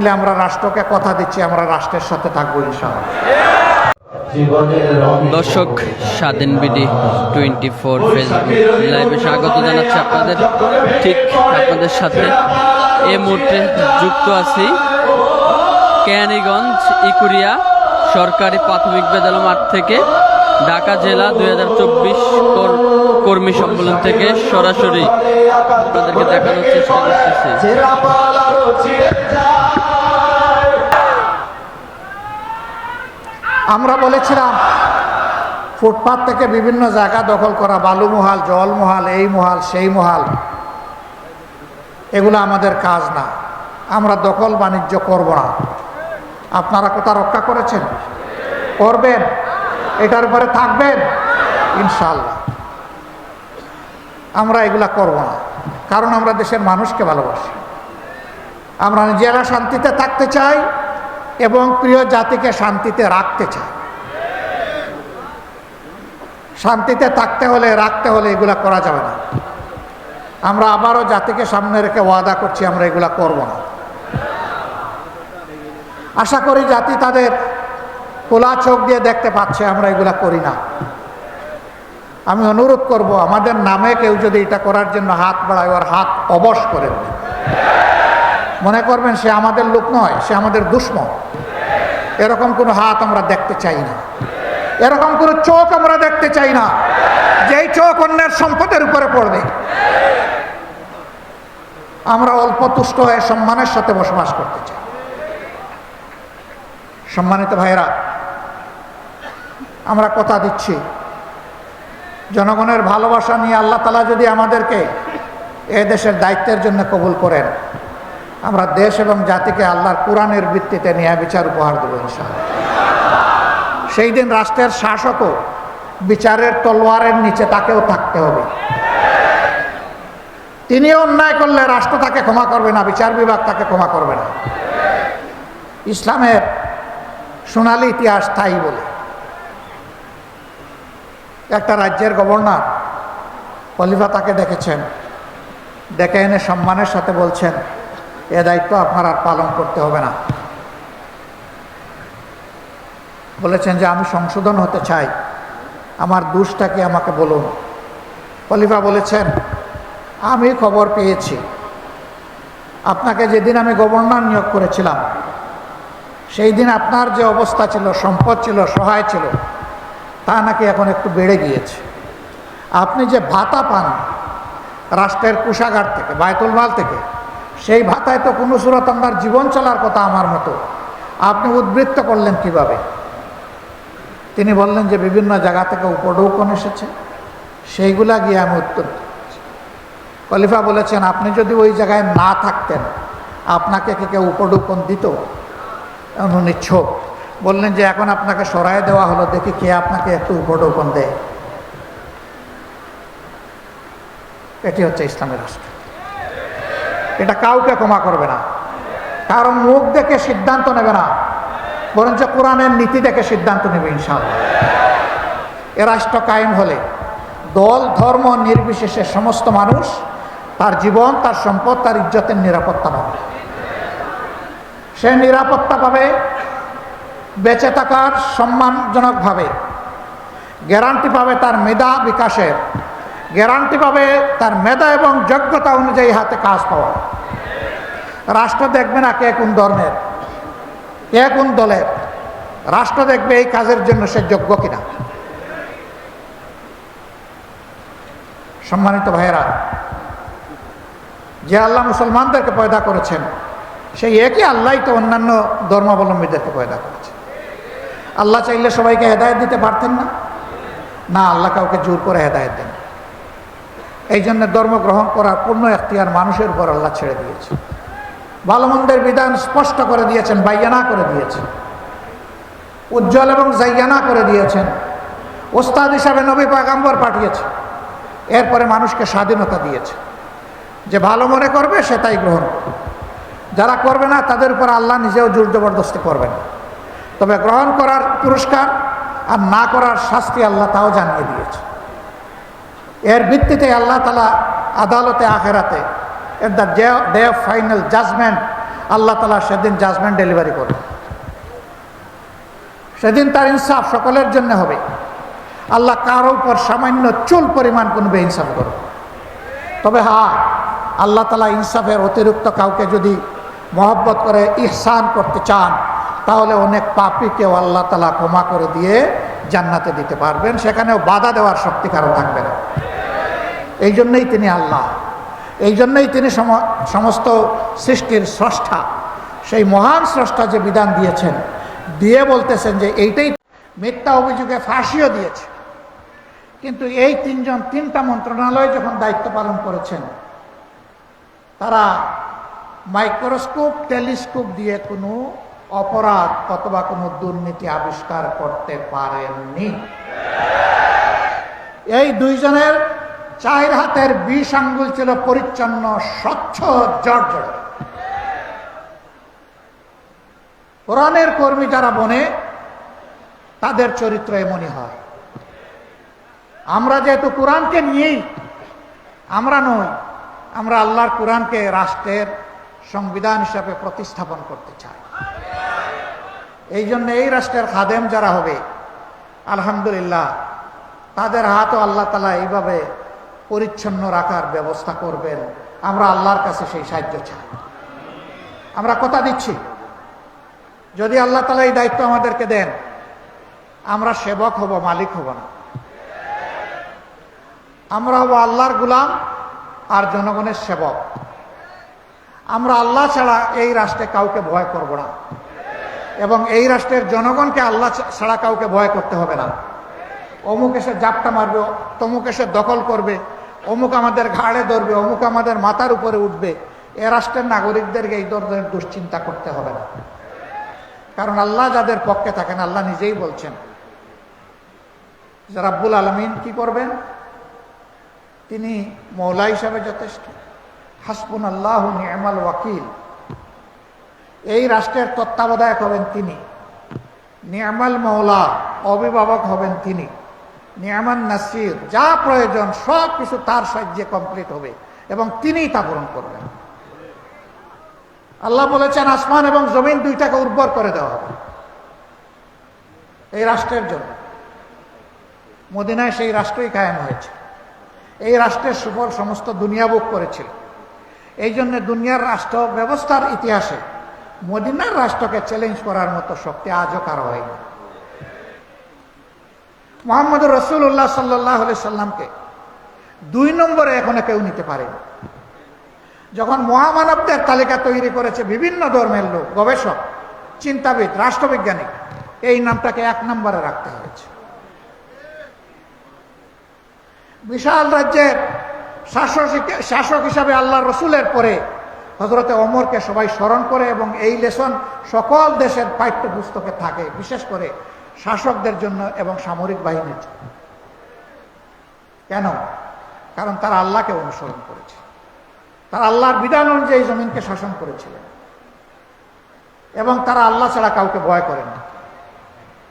মিলে আমরা রাষ্ট্রকে কথা দিচ্ছি, আমরা রাষ্ট্রের সাথে থাকব ইনশাআল্লাহ। দর্শক, স্বাধীন বিডি টোয়েন্টি ফোর ফেসবুক লাইভে স্বাগত জানাচ্ছি আপনাদের। ঠিক আপনাদের সাথে এ মুহূর্তে যুক্ত আছি কেয়ানীগঞ্জ, ইকুরিয়া সরকারি প্রাথমিক বিদ্যালয় মাঠ থেকে ঢাকা জেলা দুই হাজার চব্বিশ কর্মী সম্মেলন থেকে সরাসরি আপনাদেরকে দেখানোর চেষ্টা করতেছি। আমরা বলেছিলাম, ফুটপাত থেকে বিভিন্ন জায়গা দখল করা, বালু মহাল, জল মহাল, এই মহাল, সেই মহাল, এগুলো আমাদের কাজ না। আমরা দখল বাণিজ্য করব না। আপনারা কোথা রক্ষা করেছেন? করবেন? এটার উপরে থাকবেন? ইনশাল্লাহ আমরা এগুলা করব না। কারণ আমরা দেশের মানুষকে ভালোবাসি। আমরা নিজেরা শান্তিতে থাকতে চাই। এবং প্রিয় জাতিকে শান্তিতে রাখতে চাই শান্তিতে থাকতে হলে, রাখতে হলে এগুলা করা যাবে না। আমরা আবারও জাতিকে সামনে রেখে ওয়াদা করছি, আমরা এগুলা করব না। আশা করি জাতি তাদের খোলা চোখ দিয়ে দেখতে পাচ্ছে, আমরা এগুলা করি না। আমি অনুরোধ করব, আমাদের নামে কেউ যদি এটা করার জন্য হাত বাড়ায়, ওর হাত অবশ করে। মনে করবেন সে আমাদের লোক নয়, সে আমাদের দুশ্মন। এরকম কোনো হাত আমরা দেখতে চাই না। এরকম কোনো চোখ আমরা দেখতে চাই না। যেই চোখ অন্যের সম্পদের উপরে পড়বে। আমরা অল্প তুষ্ট হয়ে সম্মানের সাথে বসবাস করতে চাই। সম্মানিত ভাইরা আমরা কথা দিচ্ছি। জনগণের ভালোবাসা নিয়ে আল্লাহ তালা যদি আমাদেরকে এ দেশের দায়িত্বের জন্য কবুল করেন আমরা দেশ এবং জাতিকে আল্লাহর কোরআনের ভিত্তিতে ন্যায় বিচার উপহার দেবো, ইনশাআল্লাহ। সেই দিন রাষ্ট্রের শাসকও বিচারের তলোয়ারের নিচে তাকেও থাকতে হবে। তিনি অন্যায় করলে রাষ্ট্র তাকে ক্ষমা করবে না, বিচার বিভাগ তাকে ক্ষমা করবে না। ইসলামের সোনালি ইতিহাস তাই বলে। একটা রাজ্যের গভর্নর খলিফা তাকে ডেকেছেন। ডেকে এনে সম্মানের সাথে বলছেন এ দায়িত্ব আপনার আর পালন করতে হবে না। বলেছেন যে আমি সংশোধন হতে চাই। আমার দোষটা কি আমাকে বলুন? খলিফা বলেছেন, আমি খবর পেয়েছি। আপনাকে যেদিন আমি গভর্নর নিয়োগ করেছিলাম, সেই দিন আপনার যে অবস্থা ছিল, সম্পদ ছিল, সহায় ছিল, তা নাকি এখন একটু বেড়ে গিয়েছে। আপনি যে ভাতা পান, রাষ্ট্রের কোষাগার থেকে, বায়তুল মাল থেকে সেই ভাতায় তো কোনো সুরত আপনার জীবন চলার কথা আমার মতো। আপনি উদ্বৃত্ত করলেন কীভাবে? তিনি বললেন যে বিভিন্ন জায়গা থেকে উপঢৌকন এসেছে। সেইগুলা গিয়ে আমি উত্তর। খলিফা বলেছেন, আপনি যদি ওই জায়গায় না থাকতেন, আপনাকে কে কেউ উপঢৌকন দিত? উনি ছোপ বললেন যে, এখন আপনাকে সরাই দেওয়া হলো, দেখি কে আপনাকে একটু উপঢৌকন দেয়। এটি হচ্ছে ইসলামের রাষ্ট্র। এটা কাউকে ক্ষমা করবে না। কারণ মুখ দেখে সিদ্ধান্ত নেবে না। বরঞ্চ কোরআনের নীতি দেখে সিদ্ধান্ত নেবে, ইনশাআল্লাহ। এ রাষ্ট্র কায়েম হলে দল, ধর্ম, নির্বিশেষে সমস্ত মানুষ তার জীবন, তার সম্পদ, তার ইজ্জতের নিরাপত্তা পাবে। সে নিরাপত্তা পাবে, বেঁচে থাকার সম্মানজনকভাবে। গ্যারান্টি পাবে তার মেধা বিকাশের। গ্যারান্টি পাবে তার মেধা এবং যোগ্যতা অনুযায়ী হাতে কাজ পাওয়া। রাষ্ট্র দেখবে না কে কোন ধর্মের, কে কোন দলের। রাষ্ট্র দেখবে এই কাজের জন্য সে যোগ্য কিনা। সম্মানিত ভাইয়েরা, যে আল্লাহ মুসলমানদেরকে পয়দা করেছেন, সেই একই আল্লাহ তো অন্যান্য ধর্মাবলম্বীদেরকে পয়দা করেছে। আল্লাহ চাইলে সবাইকে হেদায়ত দিতে পারতেন না। না, আল্লাহ কাউকে জোর করে হেদায়ত দেন এই জন্য ধর্ম গ্রহণ করার পূর্ণ এখতিয়ার মানুষের উপর আল্লাহ ছেড়ে দিয়েছে। ভালো মন্দের বিধান স্পষ্ট করে দিয়েছেন, বাইয়ানা করে দিয়েছেন। উজ্জ্বল এবং জাইয়ানা করে দিয়েছেন। ওস্তাদ হিসাবে নবী পাগাম্বর পাঠিয়েছে। এরপরে মানুষকে স্বাধীনতা দিয়েছে। যে ভালো মনে করবে, সে তাই গ্রহণ করবে। যারা করবে না, তাদের উপর আল্লাহ নিজেও জোর জবরদস্তি করবেন। তবে গ্রহণ করার পুরস্কার আর না করার শাস্তি আল্লাহ তাও জানিয়ে দিয়েছে। এর ভিত্তিতে আল্লাহ তালা আদালতে, আখেরাতে at the day of final judgement আল্লাহ তালা সেদিন জাজমেন্ট ডেলিভারি করবে। সেদিন তার ইনসাফ সকলের জন্য হবে। আল্লাহ কারও উপর সামান্য চুল পরিমাণ কোনো বেইনসাফ করবে তবে হ্যাঁ আল্লাহ তালা ইনসাফের অতিরিক্ত কাউকে যদি মহব্বত করে ইহসান করতে চান, তাহলে অনেক পাপিকেও আল্লাহ তালা ক্ষমা করে দিয়ে জান্নাতে দিতে পারবেন। সেখানেও বাধা দেওয়ার শক্তি কারও থাকবে না। এই জন্যই তিনি আল্লাহ। এই জন্যই তিনি সম- সমস্ত সৃষ্টির স্রষ্টা। সেই মহান স্রষ্টা যে বিধান দিয়েছেন, দিয়ে বলতেছেন যে এইটাই মিথ্যা অভিযোগে ফাঁসিও দিয়েছে। কিন্তু এই তিনজন, তিনটা মন্ত্রণালয় যখন দায়িত্ব পালন করেছেন, তারা মাইক্রোস্কোপ, টেলিস্কোপ দিয়ে কোনো অপরাধ অথবা কোনো দুর্নীতি আবিষ্কার করতে পারেননি। এই দুইজনের চার হাতের বিষ আঙ্গুল ছিল পরিচ্ছন্ন, স্বচ্ছ জর্জর। কোরআনের কর্মী যারা বনে, তাদের চরিত্র এমনই হয়। আমরা যেহেতু কোরআনকে নিয়েই, আমরা নই, আমরা আল্লাহর কোরআনকে রাষ্ট্রের সংবিধান হিসাবে প্রতিস্থাপন করতে চাই। এই জন্য এই রাষ্ট্রের খাদেম যারা হবে, আলহামদুলিল্লাহ, তাদের হাতও আল্লাহ তালা এইভাবে পরিচ্ছন্ন রাখার ব্যবস্থা করবেন। আমরা আল্লাহর কাছে সেই সাহায্য চাই। আমরা কথা দিচ্ছি। যদি আল্লাহ তালা এই দায়িত্ব আমাদেরকে দেন, আমরা সেবক হব, মালিক হব না। আমরা হব আল্লাহর গুলাম আর জনগণের সেবক। আমরা আল্লাহ ছাড়া এই রাষ্ট্রে কাউকে ভয় করব না। এবং এই রাষ্ট্রের জনগণকে আল্লাহ ছাড়া কাউকে ভয় করতে হবে না। অমুক এসে জাপটা মারবে, তমুক এসে দখল করবে অমুক আমাদের ঘাড়ে ধরবে, অমুক আমাদের মাথার উপরে উঠবে। এ রাষ্ট্রের নাগরিকদেরকে এই ধরনের দুশ্চিন্তা করতে হবে না। কারণ আল্লাহ যাদের পক্ষে থাকেন, আল্লাহ নিজেই বলছেন। যে রাব্বুল আলমিন কি করবেন? তিনি মৌলা হিসাবে যথেষ্ট। হাসপুন আল্লাহ নিয়মাল ওয়াকিল। এই রাষ্ট্রের তত্ত্বাবধায়ক হবেন তিনি। নিয়ামাল মৌলা, অভিভাবক হবেন তিনি। নিয়ামান নাসির, যা প্রয়োজন, সব কিছু তার সাহায্যে কমপ্লিট হবে। এবং তিনিই তা পূরণ করবেন। আল্লাহ বলেছেন, আসমান এবং জমিন দুইটাকে উর্বর করে দেওয়া হবে। এই রাষ্ট্রের জন্য। মদিনায় সেই রাষ্ট্রই কায়েম হয়েছে। এই রাষ্ট্রের সুফল সমস্ত দুনিয়া বুক করেছিল। এই জন্য দুনিয়ার রাষ্ট্র ব্যবস্থার ইতিহাসে মদিনার রাষ্ট্রকে চ্যালেঞ্জ করার মতো শক্তি আজও কারও হয়নি। মোহাম্মদ রসুল্লাহ সাল্লাহ সাল্লামকে দুই নম্বরে এখনও কেউ নিতে পারেনি। যখন মহামানবদের তালিকা তৈরি করেছে বিভিন্ন ধর্মের লোক, গবেষক, চিন্তাবিদ, রাষ্ট্রবিজ্ঞানী, এই নামটাকে এক নম্বরে রাখতে হয়েছে। বিশাল রাজ্যের শাসক শাসক হিসাবে আল্লাহ রসুলের পরে হজরতে অমরকে সবাই স্মরণ করে এবং এই লেসন সকল দেশের পাঠ্যপুস্তকে থাকে, বিশেষ করে শাসকদের জন্য এবং সামরিক বাহিনীর জন্য। কেন? কারণ তারা আল্লাহকে অনুসরণ করেছে। তারা আল্লাহর বিধান অনুযায়ী জমিনকে শাসন করেছিলেন। এবং তারা আল্লাহ ছাড়া কাউকে ভয় করে না।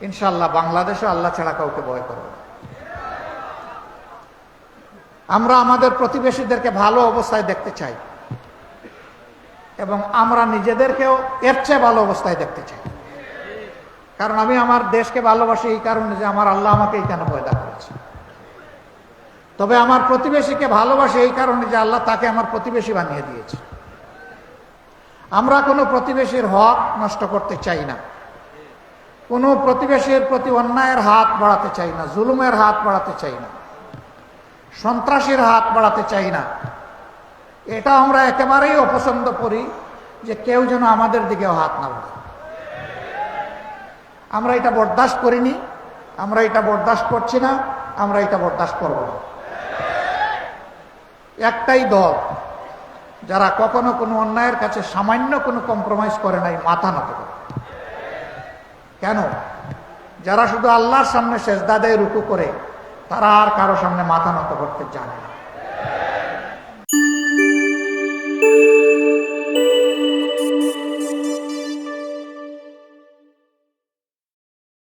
ইনশাল্লাহ বাংলাদেশও আল্লাহ ছাড়া কাউকে ভয় করবে না। আমরা আমাদের প্রতিবেশীদেরকে ভালো অবস্থায় দেখতে চাই। এবং আমরা নিজেদেরকেও এর চেয়ে ভালো অবস্থায় দেখতে চাই। কারণ আমি আমার দেশকে ভালোবাসি এই কারণে যে আমার আল্লাহ আমাকে এইখানে পয়দা করেছে? তবে আমার প্রতিবেশীকে ভালোবাসি এই কারণে যে আল্লাহ তাকে আমার প্রতিবেশী বানিয়ে দিয়েছে। আমরা কোনো প্রতিবেশীর হক নষ্ট করতে চাই না। কোনো প্রতিবেশীর প্রতি অন্যায়ের হাত বাড়াতে চাই না, জুলুমের হাত বাড়াতে চাই না, সন্ত্রাসীর হাত বাড়াতে চাই না। এটা আমরা একেবারেই অপছন্দ করি যে কেউ যেন আমাদের দিকেও হাত না বাড়ায়। আমরা এটা বরদাস্ত করিনি, আমরা এটা বরদাস্ত করছি না, আমরা এটা বরদাস্ত করব না। একটাই দল, যারা কখনো কোনো অন্যায়ের কাছে সামান্য কোনো কম্প্রোমাইজ করে নাই, মাথা নত করে। কেন? যারা শুধু আল্লাহর সামনে শেষদা দেয়, রুকু করে, তারা আর কারও সামনে মাথা নত করতে জানে না।